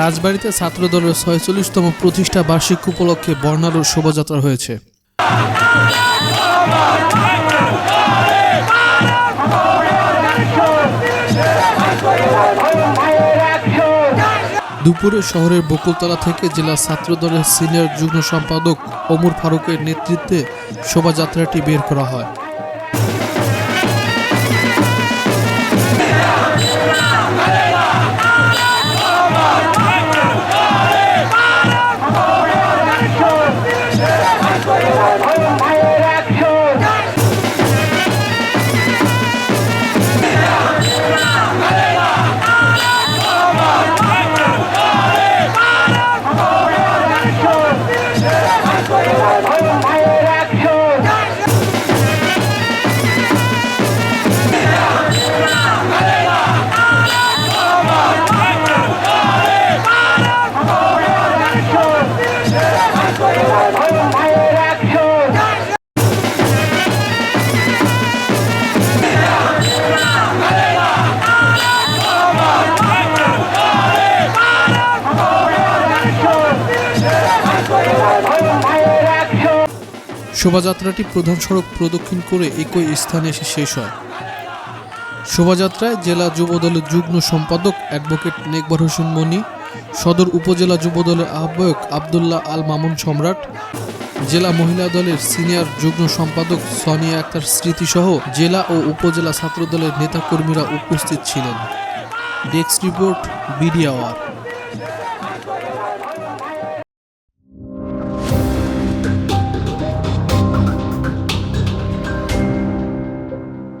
রাজবাড়িতে ছাত্রদলের ছয়চল্লিশতম প্রতিষ্ঠা বার্ষিক উপলক্ষে বর্ণাঢ্য শোভাযাত্রা হয়েছে। দুপুরে শহরের বকুলতলা থেকে জেলা ছাত্রদলের সিনিয়র যুগ্ম সম্পাদক ওমর ফারুকের নেতৃত্বে শোভাযাত্রাটি বের করা হয়। শোভাযাত্রাটি প্রধান সড়ক প্রদক্ষিণ করে একই স্থানে এসে শেষ হয়। শোভাযাত্রায় জেলা যুবদলের যুগ্ম সম্পাদক অ্যাডভোকেট নেকবর হোসেন মনি, সদর উপজেলা যুবদলের আহ্বায়ক আবদুল্লাহ আল মামুন সম্রাট, জেলা মহিলা দলের সিনিয়র যুগ্ম সম্পাদক সোনিয়া আক্তার স্মৃতিসহ জেলা ও উপজেলা ছাত্রদলের নেতাকর্মীরা উপস্থিত ছিলেন। Desk report BD hour